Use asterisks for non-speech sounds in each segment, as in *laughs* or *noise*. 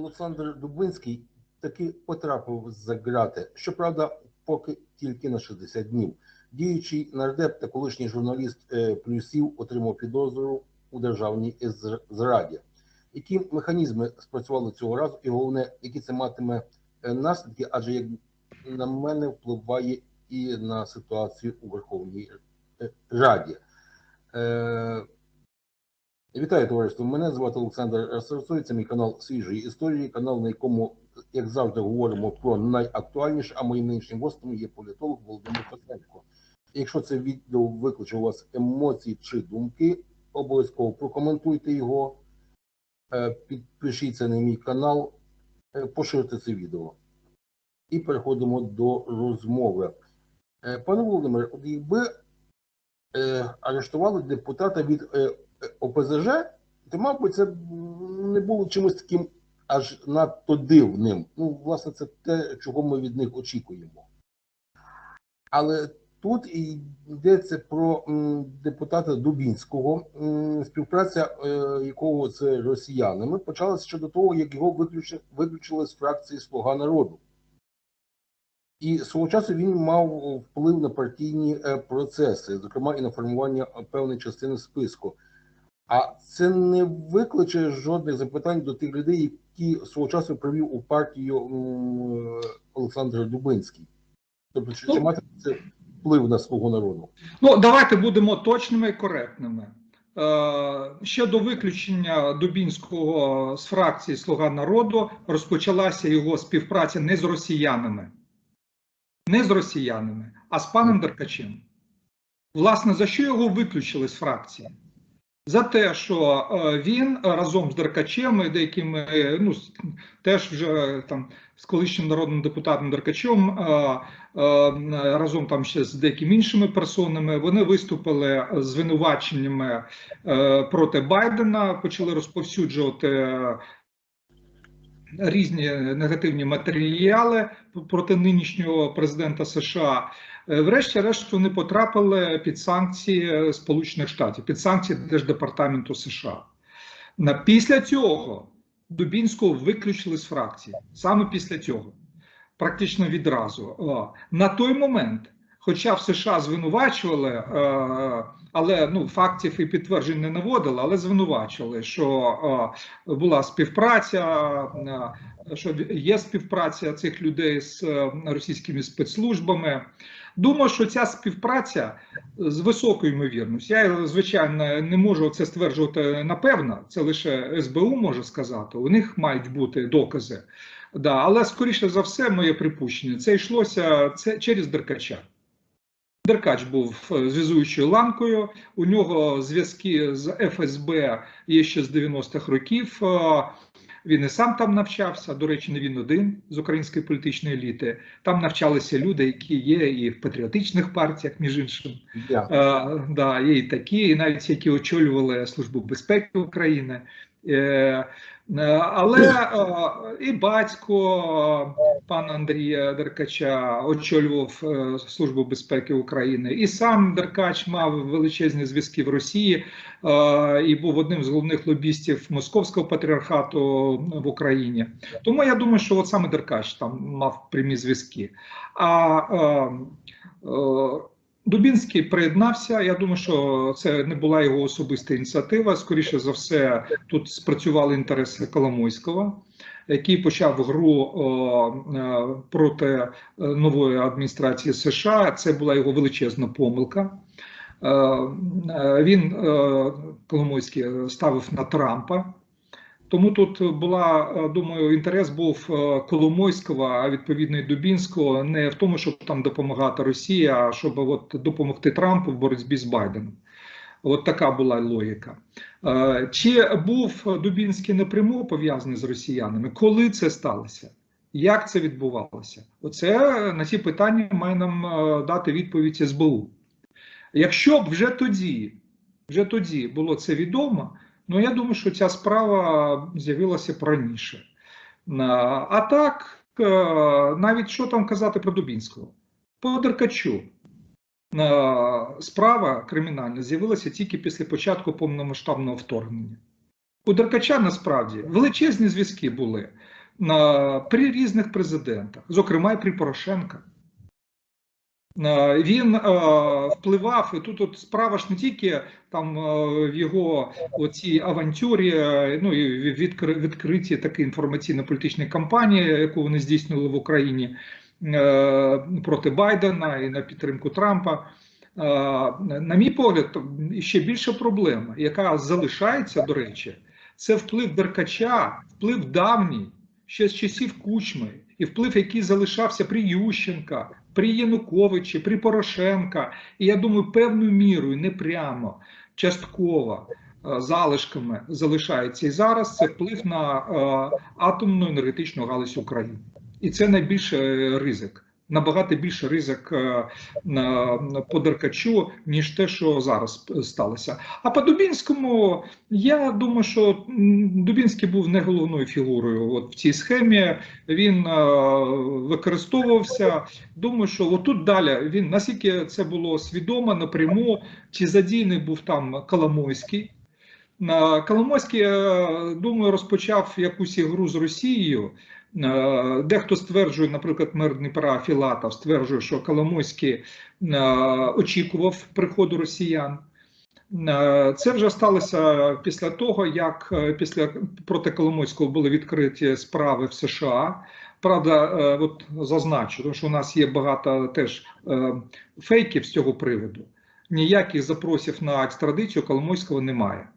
Олександр Дубинський таки потрапив за ґрати. Щоправда, поки тільки на 60 днів. Діючий нардеп та колишній журналіст е, плюсів отримав підозру у державній зраді. Які механізми спрацювали цього разу, і головне, які це матиме е, наслідки, адже як на мене впливає і на ситуацію у Верховній е, Раді. Вітаю, товариство. Мене звати Олександр Сарцой. Це мій канал свіжої історії, канал, на якому, як завжди, говоримо про найактуальніше, а моїм нинішнім гостем є політолог Володимир Петренко. Якщо це відео викличе у вас емоції чи думки, обов'язково прокоментуйте його, е, підпишіться на мій канал, е, поширте це відео. І переходимо до розмови. Е, Пане Володимире, якби арештували депутата від ОПЗЖ, то, мабуть, це не було чимось таким аж надто дивним. Ну, власне, це те, чого ми від них очікуємо. Але тут йдеться про депутата Дубінського, співпраця е, якого з росіянами почалася ще до того, як його виключили, виключили з фракції Слуга народу. І свого часу він мав вплив на партійні е, процеси, зокрема і на формування е, певної частини списку. А це не викличе жодних запитань до тих людей, які свого часу привів у партію Олександр Дубинський. Тобто, чи, чи Ну, мати це вплив на свого народу? Ну, давайте будемо точними і коректними. Е, ще до виключення Дубінського з фракції Слуга народу розпочалася його співпраця не з росіянами, не з росіянами, а з паном Деркачем. Власне, за що його виключили з фракції? За те, що е, він разом з Деркачем і деякими, е, ну теж вже там з колишнім народним депутатом Деркачем, е, е, разом там ще з деякими іншими персонами, вони виступили з звинуваченнями е, проти Байдена, почали розповсюджувати е, різні негативні матеріали проти нинішнього президента США. Е, Врешті-решт вони потрапили під санкції Сполучених Штатів, під санкції Держдепартаменту США. На після цього Дубінського виключили з фракції. Саме після цього, практично відразу. На той момент, хоча в США звинувачували, е, але ну фактів і підтверджень не наводили, але звинувачували, що е, була співпраця. е, що є співпраця цих людей з е, російськими спецслужбами. Думаю, що ця співпраця з високою ймовірністю. Я, звичайно, не можу це стверджувати напевно, це лише СБУ може сказати. У них мають бути докази. Да, але скоріше за все, моє припущення, це йшлося це через Деркача. Деркач був е, зв'язуючою ланкою. У нього зв'язки з ФСБ є ще з 90-х років. Він і сам там навчався. До речі, не він один з української політичної еліти. Там навчалися люди, які є і в патріотичних партіях, між іншим. Yeah. Е, да, є і такі, і навіть які очолювали Службу безпеки України. Е, е, але е, і батько пана Андрія Деркача очолював Службу безпеки України, і сам Деркач мав величезні зв'язки в Росії і був одним з головних лобістів Московського патріархату в Україні. Тому я думаю, що от саме Деркач там мав прямі зв'язки. А Дубінський приєднався. Я думаю, що це не була його особиста ініціатива. Скоріше за все, тут спрацювали інтереси Коломойського, який почав гру о, е, проти е, нової адміністрації США. Це була його величезна помилка. Е, Він Коломойський ставив на Трампа. Тому тут була, е, думаю, інтерес був е, Коломойського, а відповідно і Дубінського, не в тому, щоб там допомагати Росії, а щоб от допомогти Трампу в боротьбі з Байденом. От така була логіка. Е, Чи був Дубінський напряму пов'язаний з росіянами? Коли це сталося? Як це відбувалося? Оце на ці питання має нам дати відповідь СБУ. Якщо б вже тоді, вже тоді було це відомо. Ну, я думаю, що ця справа з'явилася раніше. А, так, е, навіть що там казати про Дубінського? По Деркачу справа кримінальна з'явилася тільки після початку повномасштабного вторгнення. У Деркача насправді величезні зв'язки були при різних президентах, зокрема і при Порошенка. Е, Він е, впливав, і тут от справа ж не тільки там е, в його оцій авантюрі, ну і відкри- відкритій такій інформаційно-політичній кампанії, яку вони здійснили в Україні проти Байдена і на підтримку Трампа. На мій погляд, ще більша проблема, яка залишається, до речі, це вплив Деркача, вплив давній, ще з часів Кучми, і вплив, який залишався при Ющенка, при Януковичі, при Порошенка. І я думаю, певною мірою, не прямо, частково, е, залишками залишається і зараз. Це вплив на е, атомну енергетичну галузь України. І це найбільший е, ризик. Набагато більше ризик е, по Деркачу, ніж те, що зараз сталося. А по Дубінському я думаю, що Дубінський був не головною фігурою. От в цій схемі він е, використовувався. Думаю, що отут далі він наскільки це було свідомо напряму, чи задійний був там Коломойський. Коломойський, е, думаю, розпочав якусь ігру з Росією. Е, Дехто стверджує, наприклад, мер Дніпра Філатов стверджує, що Коломойський е, очікував приходу росіян. Це вже сталося після того, як після проти Коломойського були відкриті справи в США. Правда, от зазначу, тому що у нас є багато теж фейків з цього приводу. Ніяких запросів на екстрадицію Коломойського немає.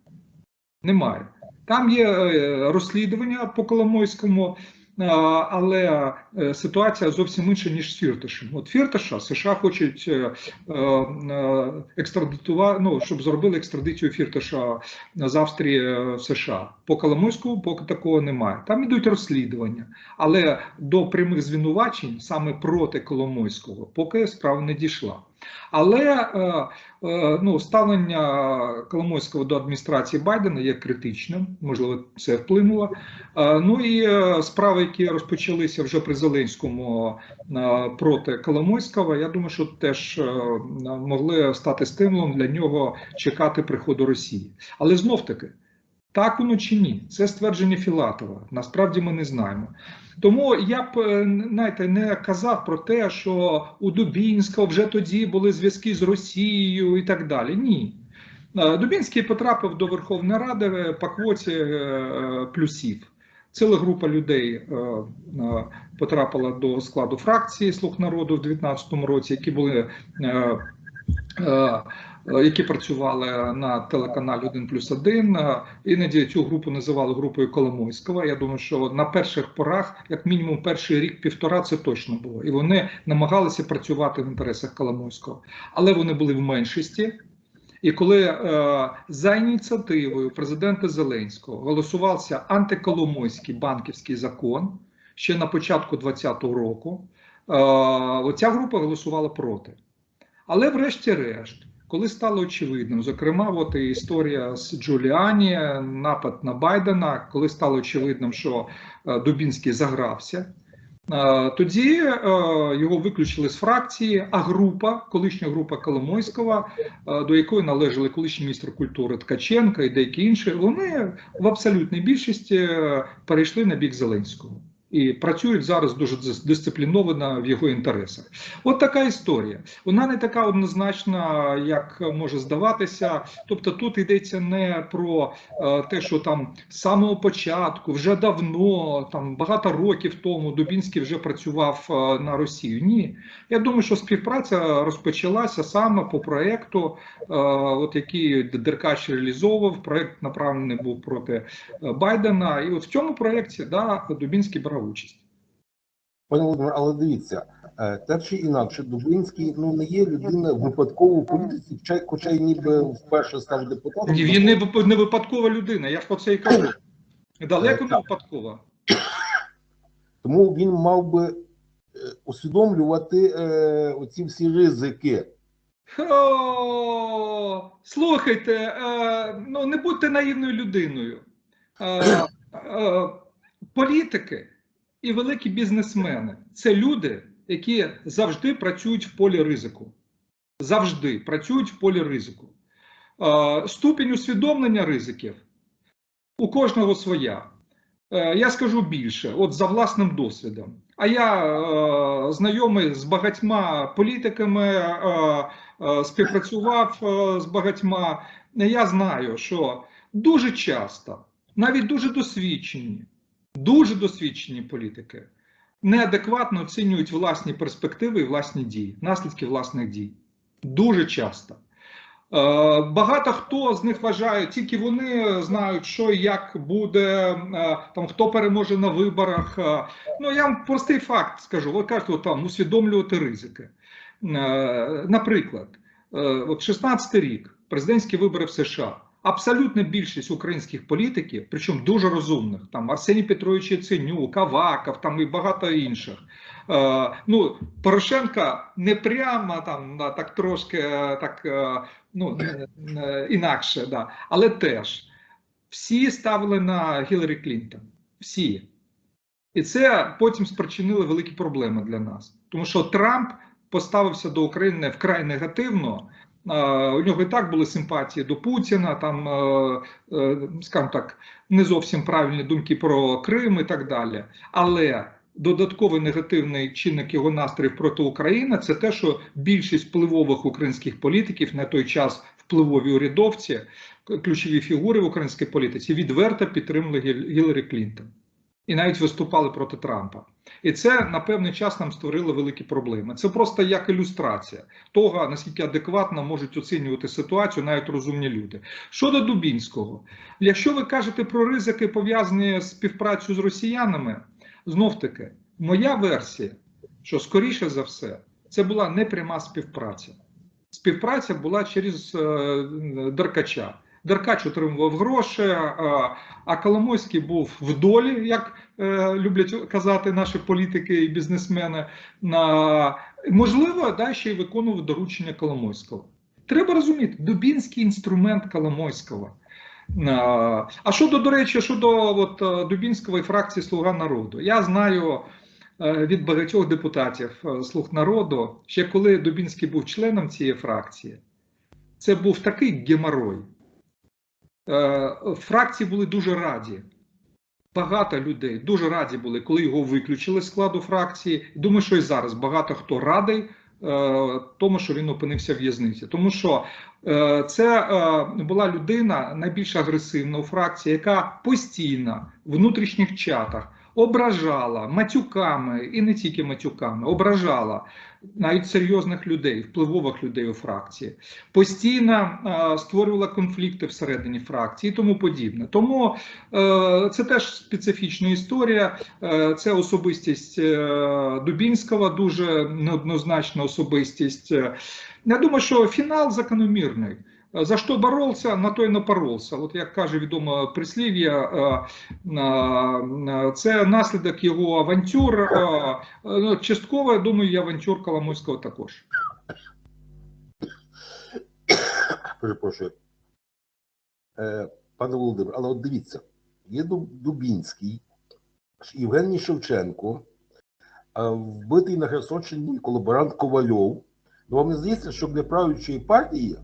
Немає. Там є е, розслідування по Коломойському, е, але е, ситуація зовсім інша, ніж з Фірташем. От Фірташа США хочуть екстрадитувати, ну, щоб зробили екстрадицію Фірташа з Австрії в США. По Коломойському поки такого немає. Там ідуть розслідування, але до прямих звинувачень саме проти Коломойського поки справа не дійшла. Але е, е, ну, ставлення Коломойського до адміністрації Байдена є критичним, можливо, це вплинуло. Е, ну і справи, які розпочалися вже при Зеленському проти Коломойського, я думаю, що теж могли стати стимулом для нього чекати приходу Росії. Але знов таки. Так воно чи ні? Це ствердження Філатова. Насправді ми не знаємо. Тому я б е, знаєте, не казав про те, що у Дубінського вже тоді були зв'язки з Росією і так далі. Ні. Е, Дубінський потрапив до Верховної Ради е, по квоті плюсів. Ціла група людей потрапила до складу фракції Слуг народу в 2019 році, які були. Е, е, які працювали на телеканалі 1 плюс 1. Іноді цю групу називали групою Коломойського. Я думаю, що на перших порах, як мінімум, перший рік-півтора, це точно було. І вони намагалися працювати в інтересах Коломойського, але вони були в меншості. І коли е, за ініціативою президента Зеленського голосувався антиколомойський банківський закон ще на початку 2020 року, е, оця група голосувала проти. Але, врешті-решт, коли стало очевидним, зокрема, от і історія з Джуліані, напад на Байдена, коли стало очевидним, що е, Дубінський загрався, е, тоді е, його виключили з фракції, а група, колишня група Коломойського, до якої належали колишній міністр культури Ткаченка і деякі інші, вони в абсолютній більшості перейшли на бік Зеленського. І працюють зараз дуже дис- дисципліновано в його інтересах. От така історія. Вона не така однозначна, як може здаватися. Тобто, тут йдеться не про е, те, що там з самого початку, вже давно, там багато років тому Дубінський вже працював е, на Росію. Ні, я думаю, що співпраця розпочалася саме по проекту, е, от який Деркач реалізовував. Проект направлений був проти Байдена. І от в цьому проєкті да, Дубінський брав участь. Пане Володимир, але дивіться, е, так чи інакше, Дубинський ну не є людина випадково в політиці, хоча, хоча й ніби вперше став депутатом. Він не, не випадкова людина, я ж про це і кажу. Далеко не випадкова. Тому він мав би е, усвідомлювати е, оці всі ризики. О, слухайте, е, ну не будьте наївною людиною. Е, е, політики і великі бізнесмени це люди, які завжди працюють в полі ризику. Завжди працюють в полі ризику. Е, ступінь усвідомлення ризиків У кожного своя. Е, Я скажу більше, от за власним досвідом. А я е, знайомий з багатьма політиками, е, е, співпрацював е, з багатьма. Я знаю, що дуже часто, навіть дуже досвідчені, дуже досвідчені політики неадекватно оцінюють власні перспективи і власні дії, наслідки власних дій. Дуже часто. Е, Багато хто з них вважає, тільки вони знають, що і як буде, е, там хто переможе на виборах. Е, Ну я вам простий факт скажу. Ви кажете, там усвідомлювати ризики. Наприклад, от 16 рік, президентські вибори в США. Абсолютна більшість українських політиків, причому дуже розумних, там Арсеній Петрович Яценюк, Аваков, там і багато інших. Е, ну, Порошенка не прямо там так трошки е, так е, ну, е, інакше, да. але теж всі ставили на Гіларі Клінтон. Всі. І це потім спричинило великі проблеми для нас. Тому що Трамп поставився до України вкрай негативно. У нього і так були симпатії до Путіна, там, е, е, скажімо так, не зовсім правильні думки про Крим і так далі. Але додатковий негативний чинник його настроїв проти України це те, що більшість впливових українських політиків на той час впливові урядовці, ключові фігури в українській політиці відверто підтримали Гіл- Гіларі Клінтон і навіть виступали проти Трампа. І це на певний час нам створило великі проблеми. Це просто як ілюстрація того, наскільки адекватно можуть оцінювати ситуацію навіть розумні люди. Щодо Дубінського, якщо ви кажете про ризики пов'язані з співпрацею з росіянами, знов таки, моя версія, що скоріше за все, це була непряма співпраця. Співпраця була через е, Деркача. Деркач отримував гроші, а Коломойський був в долі, як е, люблять казати наші політики і бізнесмени. Можливо, да, ще й виконував доручення Коломойського. Треба розуміти, Дубінський інструмент Коломойського. А щодо, до речі, щодо от, е, Дубінського і фракції Слуга народу, я знаю е, від багатьох депутатів Слуг народу, ще коли Дубінський був членом цієї фракції, це був такий геморой. Е, Фракції були дуже раді. Багато людей дуже раді були, коли його виключили з складу фракції. Думаю, що і зараз багато хто радий е, тому, що він опинився в в'язниці. Тому що е, це була людина найбільш агресивна у фракції, яка постійно в внутрішніх чатах ображала матюками і не тільки матюками, ображала навіть серйозних людей, впливових людей у фракції, постійно е, створювала конфлікти всередині фракції і тому подібне. Тому е, це теж специфічна історія. Е, це особистість е, Дубінського, дуже неоднозначна особистість. Я думаю, що фінал закономірний. Е, За що боровся, на то й напоровся. От як каже відоме прислів'я, е, е, це наслідок його авантюр. е, е, ну, Частково, я думаю, і авантюр Коломойського також. Перепрошую. Е, пане Володимир, але от дивіться, є Дубінський, Євгеній Шевченко, вбитий на Херсонщині колаборант Ковальов. Ну, вам не здається, що для правлячої партії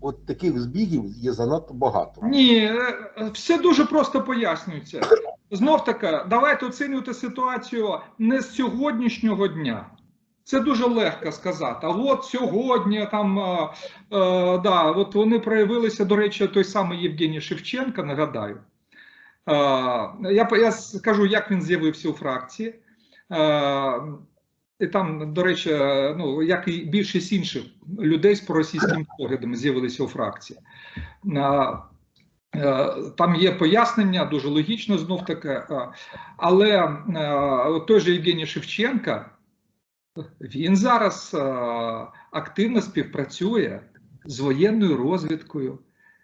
от таких збігів є занадто багато. Ні, е, е, все дуже просто пояснюється. Знов таки, давайте оцінювати ситуацію не з сьогоднішнього дня. Це дуже легко сказати. А от сьогодні там е, е, да, от вони проявилися, до речі, той самий Євгеній Шевченко, нагадаю. Е, я, я скажу, як він з'явився у фракції. Е, і там, до речі, ну як і більшість інших людей з проросійськими поглядами з'явилися у фракції. Е, Там є пояснення, дуже логічно знов таки. е, Але е, той же Євгеній Шевченка, він зараз е, активно співпрацює з воєнною розвідкою.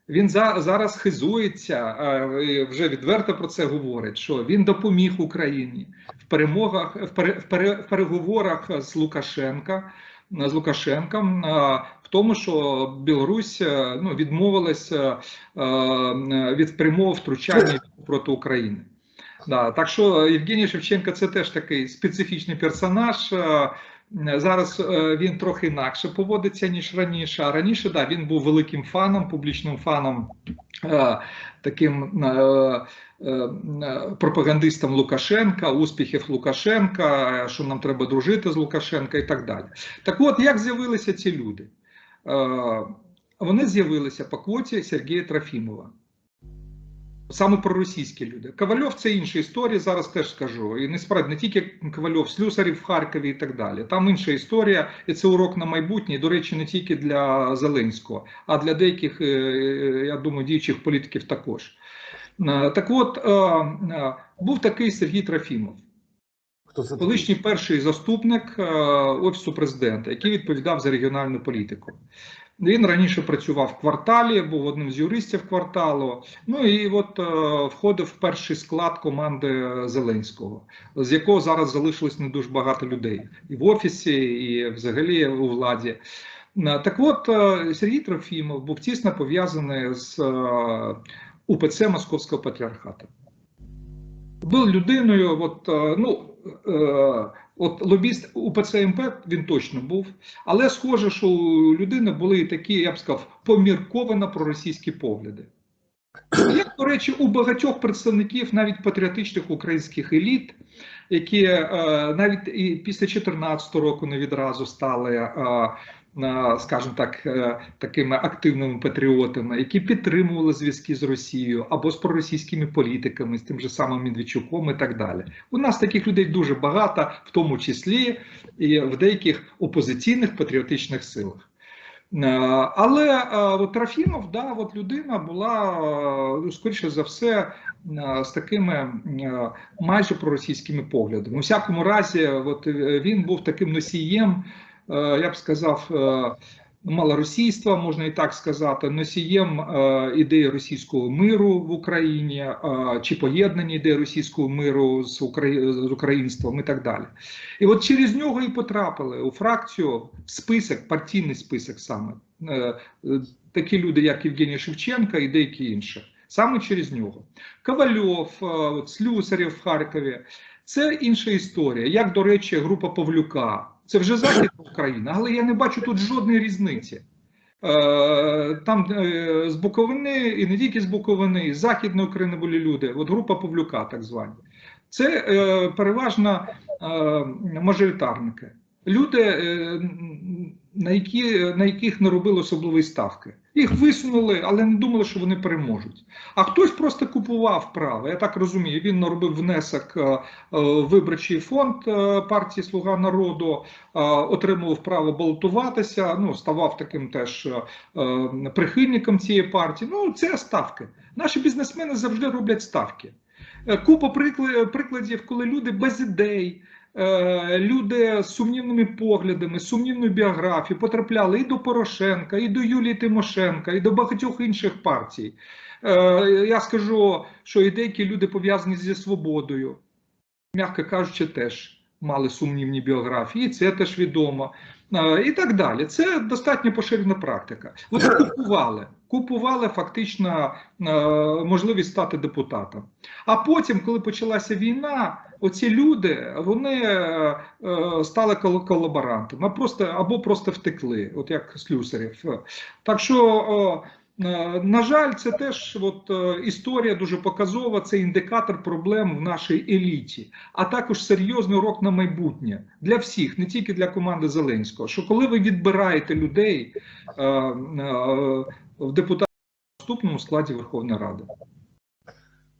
Він за, зараз хизується, е, вже відверто про це говорить, що він допоміг Україні в перемогах, в, пере, в, пере, в переговорах з Лукашенка, з Лукашенком, е, в тому, що Білорусь е, ну, відмовилася е, е, від прямого втручання проти України. Да, так що Євгеній Шевченко це теж такий специфічний персонаж. Зараз е, він трохи інакше поводиться ніж раніше. А раніше да, він був великим фаном, публічним фаном, е, таким е, пропагандистом Лукашенка, успіхів Лукашенка, що нам треба дружити з Лукашенка і так далі. Так от, як з'явилися ці люди? Вони з'явилися по квоті Сергія Трофімова. Саме проросійські люди. Ковальов це інша історія, зараз теж скажу. І не справді не тільки Ковальов, Слюсарів в Харкові і так далі. Там інша історія, і це урок на майбутнє. І, До речі, не тільки для Зеленського, а для деяких, е, е, я думаю, діючих політиків також. Е, Так от був такий Сергій Трофімов, Хто це колишній перший заступник офісу президента, який відповідав за регіональну політику. Він раніше працював в кварталі, був одним з юристів кварталу. Ну і от е, входив в перший склад команди Зеленського, з якого зараз залишилось не дуже багато людей і в офісі, і взагалі у владі. Е, Так от е, Сергій Трофімов був тісно пов'язаний з е, УПЦ Московського патріархату. Був людиною, от, ну, е, от лобіст УПЦ МП він точно був, але схоже, що у людини були такі, я б сказав, помірковано проросійські погляди. Як, до речі, у багатьох представників навіть патріотичних українських еліт, які е, навіть і після 2014 року не відразу стали, е, скажімо так, е, такими активними патріотами, які підтримували зв'язки з Росією або з проросійськими політиками, з тим же самим Медведчуком і так далі. У нас таких людей дуже багато, в тому числі і в деяких опозиційних патріотичних силах. Е, Але е, от Трофімов, да, от людина була скоріше за все з такими майже проросійськими поглядами. У всякому разі, от він був таким носієм, я б сказав, е, малоросійства, можна і так сказати, носієм е, ідеї російського миру в Україні е, чи поєднання ідеї російського миру з, Украї... з українством і так далі. І от через нього і потрапили у фракцію в список, партійний список саме е, е, такі люди, як Євгеній Шевченка і деякі інші. Саме через нього. Ковальов, е, Слюсарів в Харкові. Це інша історія. Як, до речі, група Павлюка. Це вже Західна Україна, але я не бачу тут жодної різниці. Е, Там е, з Буковини, і не тільки з Буковини, і з Західної України були люди. От група Павлюка, так звані. Це е, переважно мажоритарники. Люди, е, на, які, на яких не робили особливої ставки. Їх висунули, але не думали, що вони переможуть. А хтось просто купував право. Я так розумію. Він наробив внесок е, е, в виборчий фонд е, партії Слуга народу, е, отримував право балотуватися. Ну ставав таким теж е, е, прихильником цієї партії. Ну це ставки. Наші бізнесмени завжди роблять ставки. Е, Купа прикладів, коли люди без ідей. Е, Люди з сумнівними поглядами, сумнівною біографією потрапляли і до Порошенка, і до Юлії Тимошенка, і до багатьох інших партій. Е, Я скажу, що і деякі люди пов'язані зі свободою, м'яко кажучи, теж мали сумнівні біографії, і це теж відомо. І так далі. Це достатньо поширена практика. Вони купували, купували фактично е, можливість стати депутатом. А потім, коли почалася війна, оці люди вони е, е, стали колаборантами, просто або просто втекли, от як Слюсарів. Так що. Е, На жаль, це теж от, е, історія дуже показова, це індикатор проблем в нашій еліті, а також серйозний урок на майбутнє для всіх, не тільки для команди Зеленського. Що коли ви відбираєте людей е, е, в депутатському складі Верховної Ради,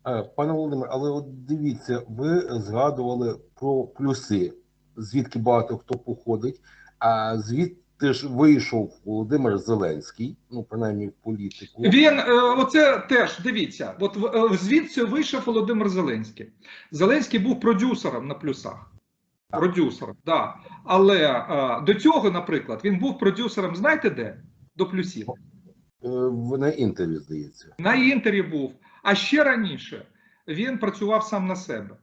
Е, Пане Володимире, але от дивіться, ви згадували про плюси, звідки багато хто походить, а звідти ж вийшов Володимир Зеленський, ну принаймні в політику. Він е, оце теж дивіться. От е, звідси вийшов Володимир Зеленський. Зеленський був продюсером на плюсах. Так. Продюсером, да. Але е, до цього, наприклад, він був продюсером, знаєте де? До плюсів. В- На інтерв'ю, здається. На інтері був. А ще раніше він працював сам на себе.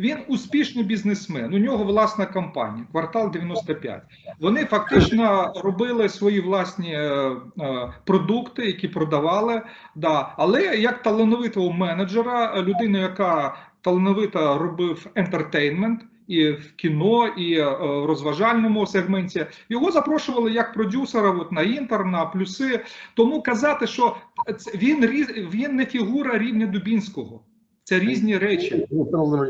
Він успішний бізнесмен. У нього власна компанія, квартал 95. Вони фактично робили свої власні е, е, продукти, які продавали. Да. Але як талановитого менеджера, людина, яка талановито робив ентертейнмент і в кіно, і е, в розважальному сегменті. Його запрошували як продюсера от, на інтер, на плюси. Тому казати, що він він не фігура рівня Дубінського. Це різні речі.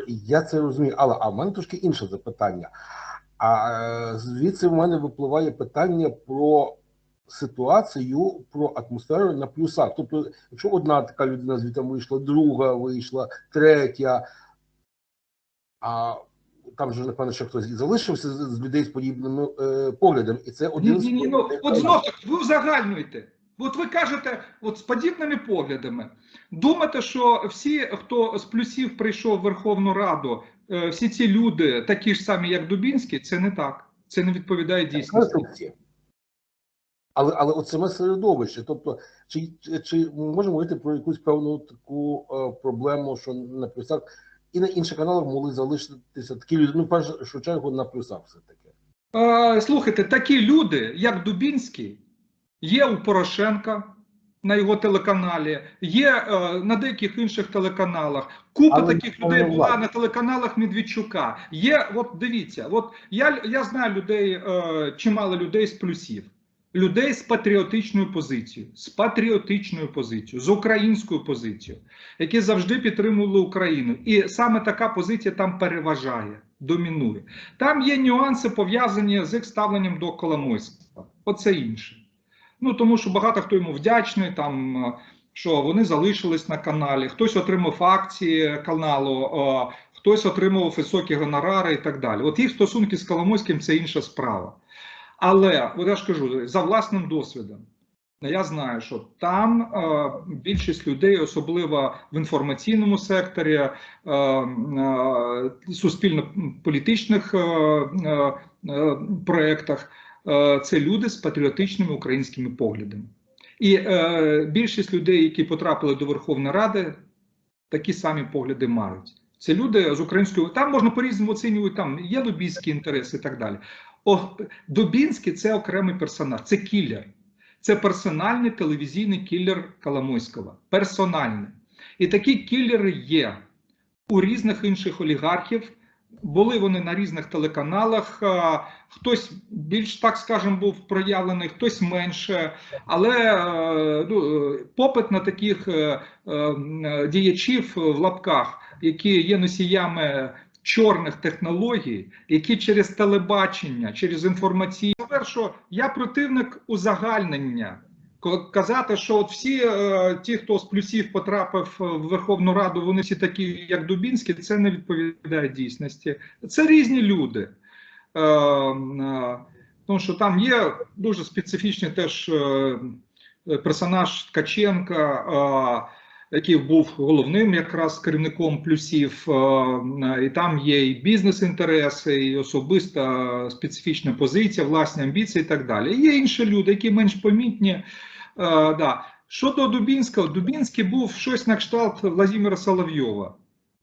Я це розумію, але а в мене трошки інше запитання. А е, звідси в мене випливає питання про ситуацію, про атмосферу на плюсах. Тобто, якщо одна така людина звідти вийшла, друга вийшла, третя, а там же, напевно, ще хтось і залишився з, людей з подібними е, поглядами, і це Ні, один ні, ні, ну, от знов таки, ви узагальнюєте. От ви кажете, от з подібними поглядами, думаєте, що всі, хто з плюсів прийшов в Верховну Раду, е, всі ці люди такі ж самі, як Дубінський, це не так. Це не відповідає дійсності. Але, але от саме середовище, тобто, чи, чи, чи можемо говорити про якусь певну таку е, проблему, що на плюсах і на інших каналах могли залишитися такі люди, ну, першу чергу, на плюсах все-таки. Е, Слухайте, такі люди, як Дубінський, є у Порошенка на його телеканалі, є е, на деяких інших телеканалах. Купа Але таких людей була на телеканалах Медведчука. Є, от дивіться, от я, я знаю людей, е, чимало людей з плюсів. Людей з патріотичною позицією, з патріотичною позицією, з українською позицією, які завжди підтримували Україну. І саме така позиція там переважає, домінує. Там є нюанси пов'язані з їх ставленням до Коломойського. Оце інше. Ну тому що багато хто йому вдячний, там е, що вони залишились на каналі, хтось отримав акції каналу, е, хтось отримав високі гонорари і так далі. От їх стосунки з Коломойським це інша справа. Але от я ж кажу, за власним досвідом. Я знаю, що там е, більшість людей, особливо в інформаційному секторі, е, е, суспільно-політичних е, е, е, проєктах, це люди з патріотичними українськими поглядами. І е, більшість людей, які потрапили до Верховної Ради, такі самі погляди мають. Це люди з українською. Там можна по-різному оцінювати, там є лобійські інтереси і так далі. О, Дубінський це окремий персонаж, це кілер. Це персональний телевізійний кілер Коломойського. Персональний. І такі кілери є у різних інших олігархів. Були вони на різних телеканалах. Хтось більш, так скажемо, був проявлений, хтось менше. Але е, ну, е, попит на таких е, діячів в лапках, які є носіями чорних технологій, які через телебачення, через інформаційні що я противник узагальнення. Казати, що от всі е, ті, хто з плюсів потрапив в Верховну Раду, вони всі такі, як Дубінський, це не відповідає дійсності. Це різні люди. Е, е, тому що там є дуже специфічний теж е, персонаж Ткаченка, е, який був головним якраз керівником плюсів, е, і там є і бізнес-інтереси, і особиста специфічна позиція, власні амбіції і так далі. Є інші люди, які менш помітні. Е, да. Щодо Дубінського, Дубінський був щось на кшталт Владимира Соловйова,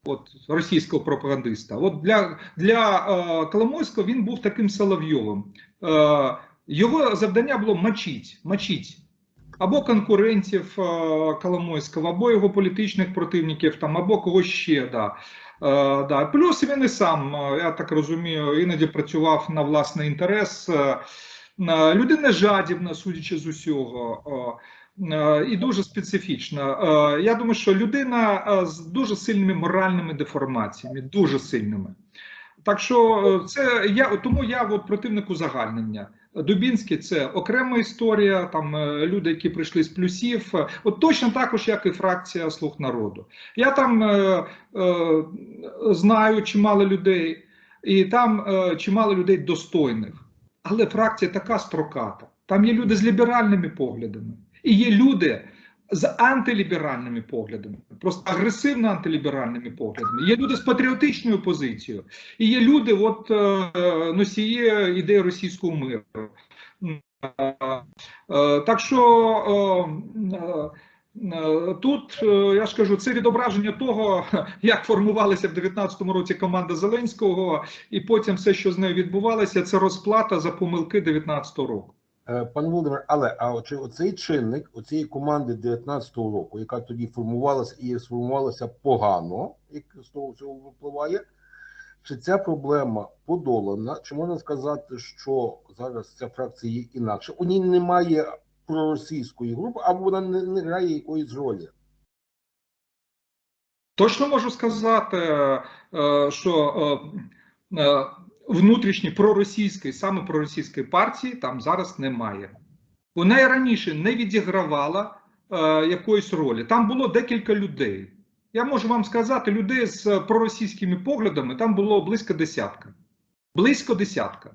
от російського пропагандиста. От для, для е, Коломойського він був таким Соловйовим. Його завдання було мочить, мочить або конкурентів е, Коломойського, або його політичних противників, там, або когось ще. Да. Е, да. Плюс він і сам, е, я так розумію, іноді працював на власний інтерес. Людина жадібна, судячи з усього. І дуже специфічна. Я думаю, що людина з дуже сильними моральними деформаціями, дуже сильними. Так що це я тому я от противник узагальнення. Дубінський це окрема історія. Там е, люди, які прийшли з плюсів, е, от точно також, як і фракція Слуг народу. Я там е, е, знаю чимало людей, і там е, чимало людей достойних. Але фракція така строката. Там є люди з ліберальними поглядами, і є люди з антиліберальними поглядами, просто агресивно антиліберальними поглядами. Є люди з патріотичною позицією, і є люди, от е, носії ідеї російського миру. Е, е, Так що тут я ж кажу, це відображення того, *laughs* як формувалася в 19-му році команда Зеленського, і потім все, що з нею відбувалося, це розплата за помилки 19-го року. Е, Пане Володимир, але а чи оцей чинник оцієї команди 19-го року, яка тоді формувалася і сформувалася погано, як з того всього випливає, Чи ця проблема подолана? Чи можна сказати, що зараз ця фракція є інакше? У ній немає проросійської групи, або вона не, не грає якоїсь ролі? Точно можу сказати, е, що е, внутрішньої проросійської, саме проросійської партії там зараз немає. Вона і раніше не відігравала е, якоїсь ролі. Там було декілька людей. Я можу вам сказати, людей з проросійськими поглядами там було близько десятка. Близько десятка.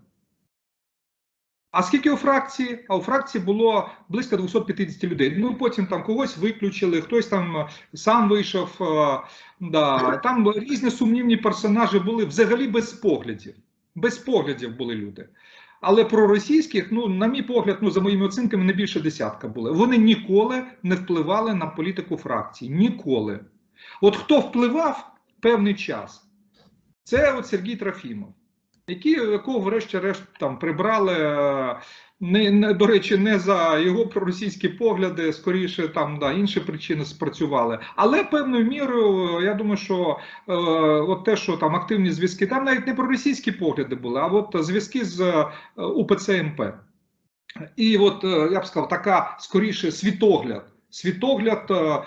А скільки у фракції? А у фракції було близько 250 людей. Ну потім там когось виключили, хтось там е, сам вийшов. е, Да. Там різні сумнівні персонажі були взагалі без поглядів. Без поглядів були люди. Але проросійських, ну, на мій погляд, ну, за моїми оцінками, не більше десятка були. Вони ніколи не впливали на політику фракції. Ніколи. От хто впливав певний час, це от Сергій Трофімов, який, якого, врешті-решт, там прибрали. Не, не, до речі, не за його проросійські погляди, скоріше там да, інші причини спрацювали. Але певною мірою, я думаю, що е, от те, що там активні зв'язки, там навіть не проросійські погляди були, а от зв'язки з е, УПЦ. І от е, я б сказав, така скоріше світогляд. Світогляд е, е,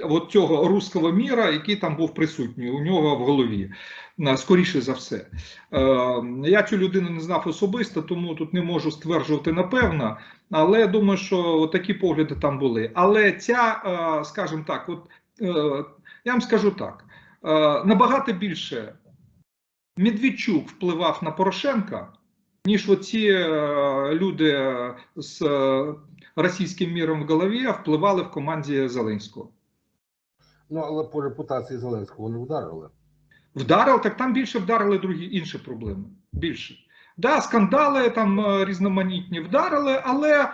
от, цього руського міра, який там був присутній у нього в голові, скоріше за все. Е, Я цю людину не знав особисто, тому тут не можу стверджувати напевно. Але я думаю, що такі погляди там були. Але ця, е, скажімо так, от е, я вам скажу так: е, набагато більше Медведчук впливав на Порошенка, ніж оці е, люди з е, російським міром в голові впливали в команді Зеленського. Ну, але по репутації Зеленського вони вдарили. Вдарили, так там більше вдарили другі інші проблеми. Більше. Да, скандали там е, різноманітні вдарили, але е,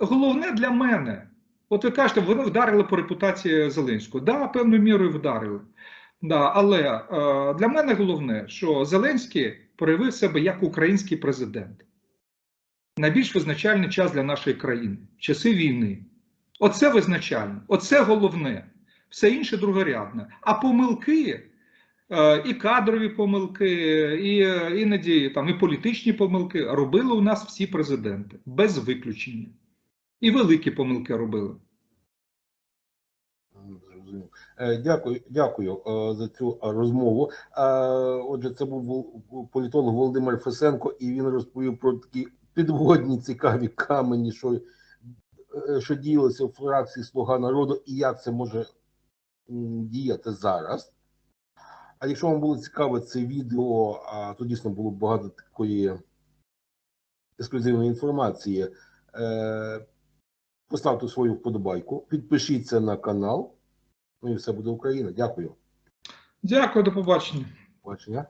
головне для мене, от ви кажете, вони вдарили по репутації Зеленського. Да, певною мірою вдарили. Да, але е, для мене головне, що Зеленський проявив себе як український президент. Найбільш визначальний час для нашої країни часи війни. Оце визначально, оце головне, все інше другорядне. А помилки. Е, І кадрові помилки, і е, іноді там і політичні помилки робили у нас всі президенти без виключення. І великі помилки робили. Е, Дякую, дякую за цю розмову. Отже, це був політолог Володимир Фесенко, і він розповів про такі підводні цікаві камені, що, е, що діялося у фракції Слуга народу і як це може діяти зараз. А якщо вам було цікаве це відео, а то дійсно було багато такої ексклюзивної інформації. Е, Поставте свою вподобайку, підпишіться на канал. Ну і все буде Україна. Дякую. Дякую, до побачення. Бачення.